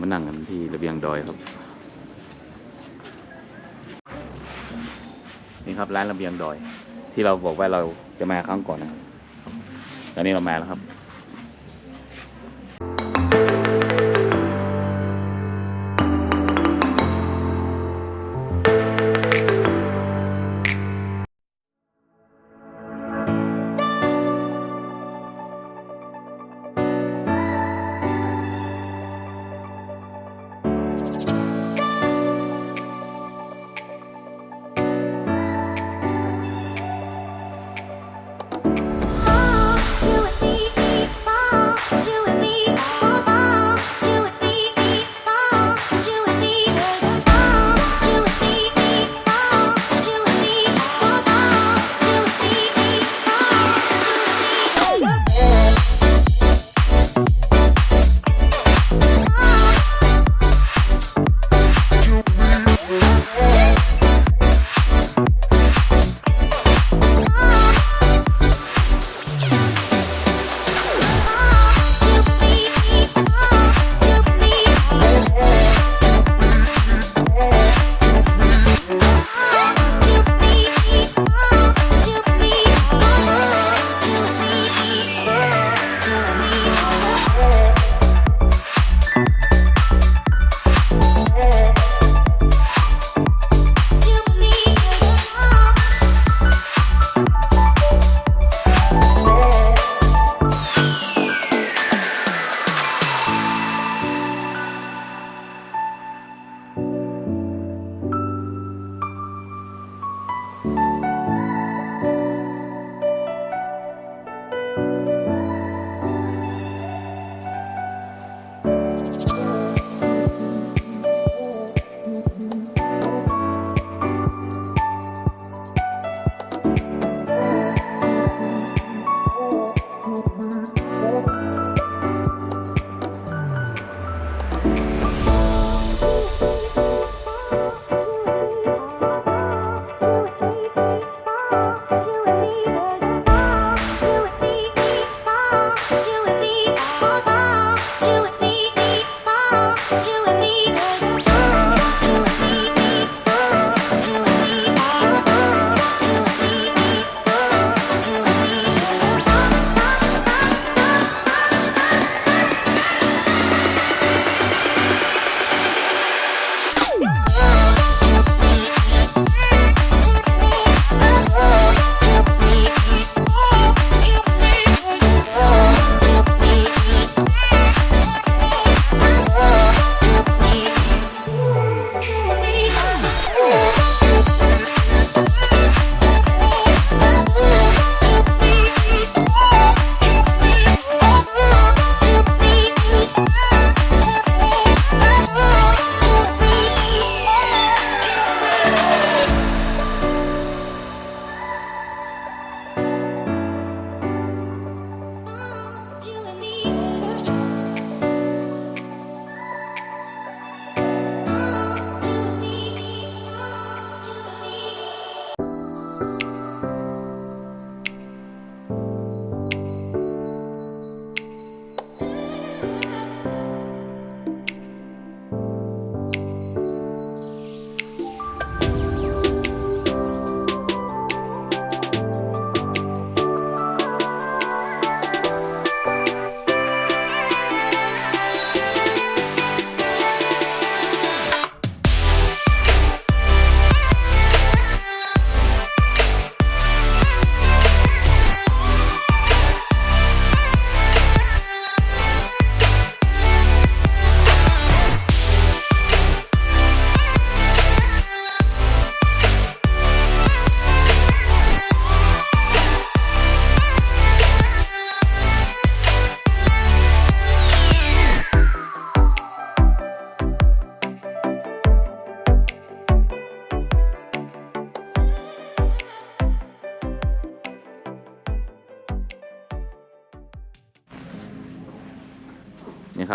มานั่งกันที่ระเบียงดอยครับ นี่ครับร้านระเบียงดอย ที่เราบอกว่าเราจะมาครั้งก่อนนะครับตอนนี้เรามาแล้วครับ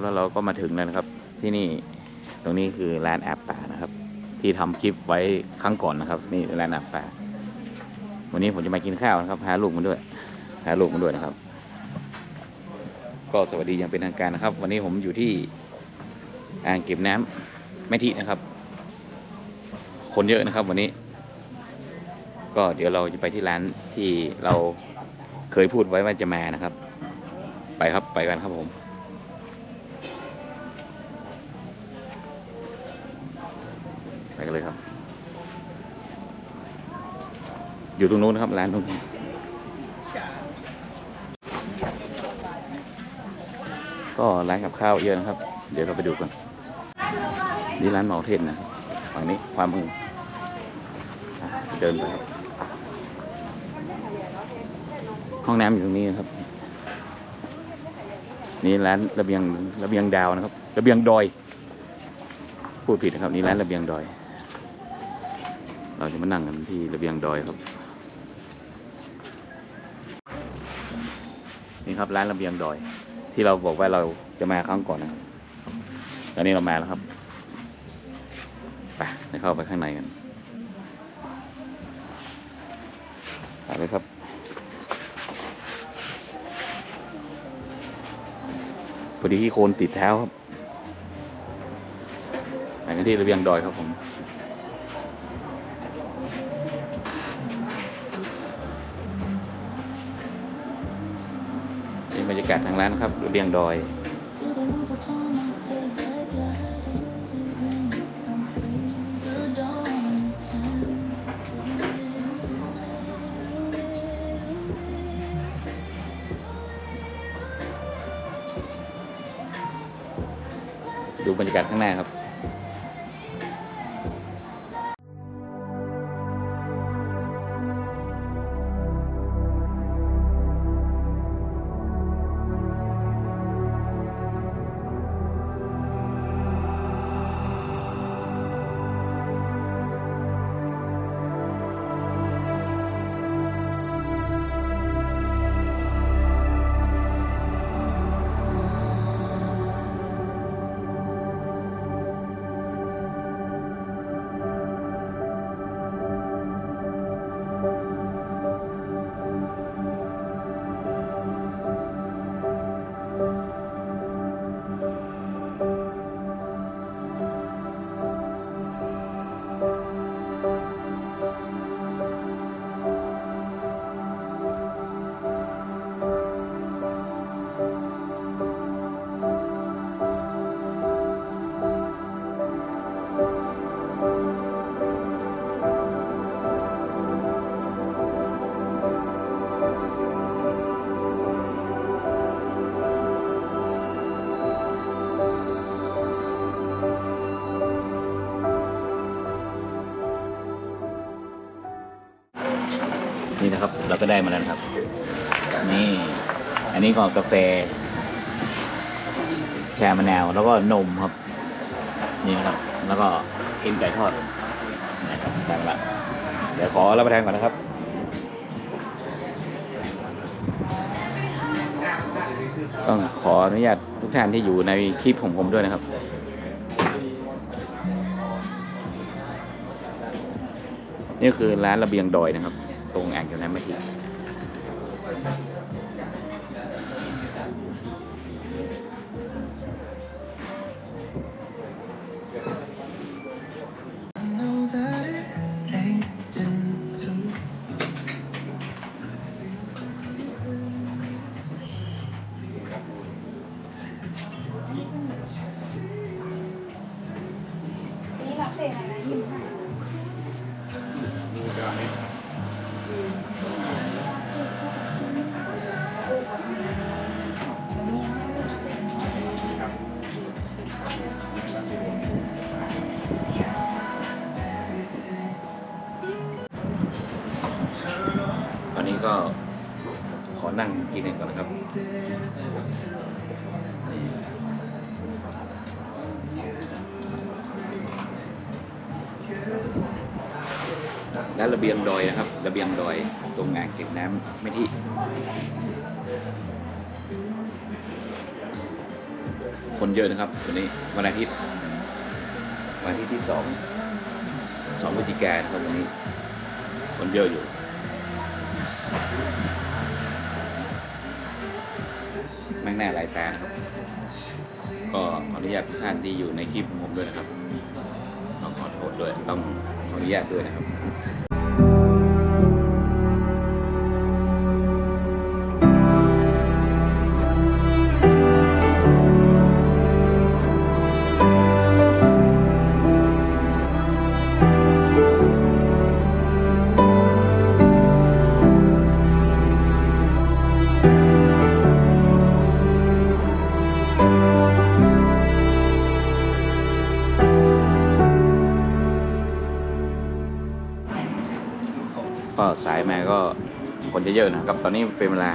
แล้วเราก็มาถึงแล้วนะครับ ที่นี่ตรงนี้คือร้านแอบป่านะครับ ที่ทำคลิปไว้ครั้งก่อนนะครับ นี่ร้านแอบป่า วันนี้ผมจะมากินข้าวนะครับพาลูกมาด้วยพาลูกมาด้วยนะครับ ก็สวัสดีอย่างเป็นทางการนะครับ วันนี้ผมอยู่ที่อ่างเก็บน้ำแม่ทินะครับ คนเยอะนะครับ วันนี้ ก็เดี๋ยวเราจะไปที่ร้านที่เราเคยพูดไว้ว่าจะมานะครับ ไปครับไปกันครับผม ไปกันเลยครับ อยู่ตรงนู้นนะครับร้านตรงนี้ก็ร้านกับข้าวเยอะนะครับ เดี๋ยวเราไปดูกันนี่ร้านหมอเทศนะฝั่งนี้ความมือเดินไปครับ ห้องน้ำอยู่ตรงนี้นะครับ นี่ร้านระเบียงระเบียงดาวนะครับ ระเบียงดอย พูดผิดนะครับ นี่ร้านระเบียงดอย เราจะมานั่งกันที่ระเบียงดอยครับ นี่ครับร้านระเบียงดอย ที่เราบอกว่าเราจะมาครั้งก่อนนะครับตอนนี้เรามาแล้วครับไปเข้าไปข้างในกันไปเลยครับพอดีที่โคนติดเท้าครับไปกันที่ระเบียงดอยครับผมากาศทางร้านครับระเบียงดอยดูบรรยากาศข้างหน้าครับ อันนี้ก็กาแฟ แชร์มะนาว แล้วก็นมครับ นี่นะครับ แล้วก็เอ็นไก่ทอดนะครับสั่งละเดี๋ยวขอรับประทานก่อนนะครับต้องขออนุญาตทุกท่านที่อยู่ในคลิปของผมด้วยนะครับ นี่คือร้านระเบียงดอยนะครับ ตรงอ่างเก็บน้ำ ไม่ทีตอนนี้ก็ขอนั่งกินกันก่อนนะครับ และระเบียงดอยนะครับ ระเบียงดอยตรงอ่างเก็บน้ำไม่ที่คนเยอะนะครับวันนี้วันอาทิตย์วันอาทิตย์ที่สองสองพฤศจิกายนครับวันนี้ คนเยอะอยู่ แม่งแน่หลายตานะครับ ก็ขออนุญาตทุกท่านที่อยู่ในคลิปของผมด้วยนะครับต้องขอโทษด้วยต้องขออนุญาตด้วยนะครับ สายมาก็คนจะเยอะนะครับ ตอนนี้เป็นเวลา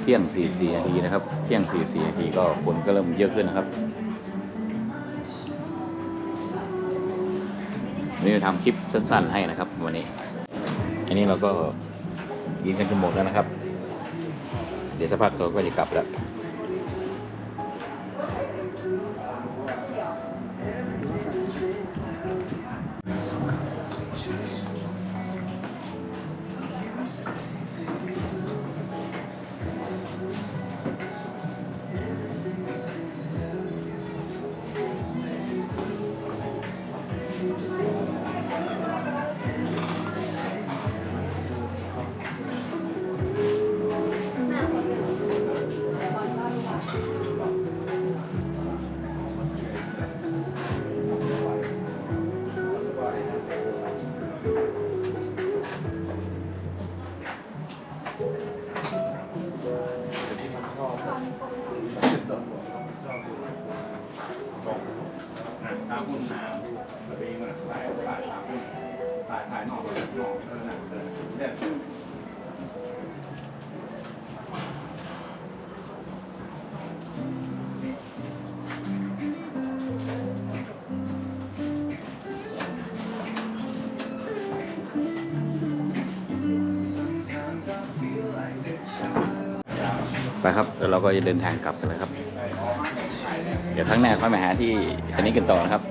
เที่ยง 44 นาทีนะครับ เที่ยง 44 นาทีก็คนก็เริ่มเยอะขึ้นนะครับวันนี่ทำคลิปสั้นๆให้นะครับวันนี้ อันนี้เราก็ยินกันจนหมดแล้วนะครับ เดี๋ยวสักพักเราก็จะกลับแล้ว ไปครับเดี๋ยวเราก็จะเดินทางกลับกันแล้วครับ เดี๋ยวทั้งหน้าค่อยมาหาที่อันนี้กันต่อนะครับ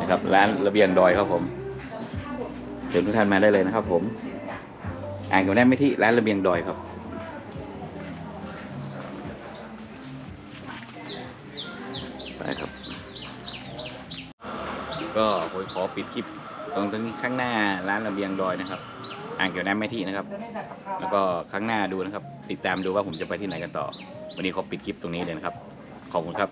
นะครับ ร้านระเบียงดอยครับผมเชิญทุกท่านมาได้เลยนะครับ ผม อ่านกันได้ไม่ที่ร้านระเบียงดอยครับไปครับ ก็ผมขอปิดคลิปตรงตรงนี้ข้างหน้าร้านระเบียงดอยนะครับ อ่างเกี่ยวน้ำแม่ที่นะครับ แล้วก็ครั้งหน้าดูนะครับ ติดตามดูว่าผมจะไปที่ไหนกันต่อ วันนี้ขอปิดคลิปตรงนี้เลยนะครับ ขอบคุณครับ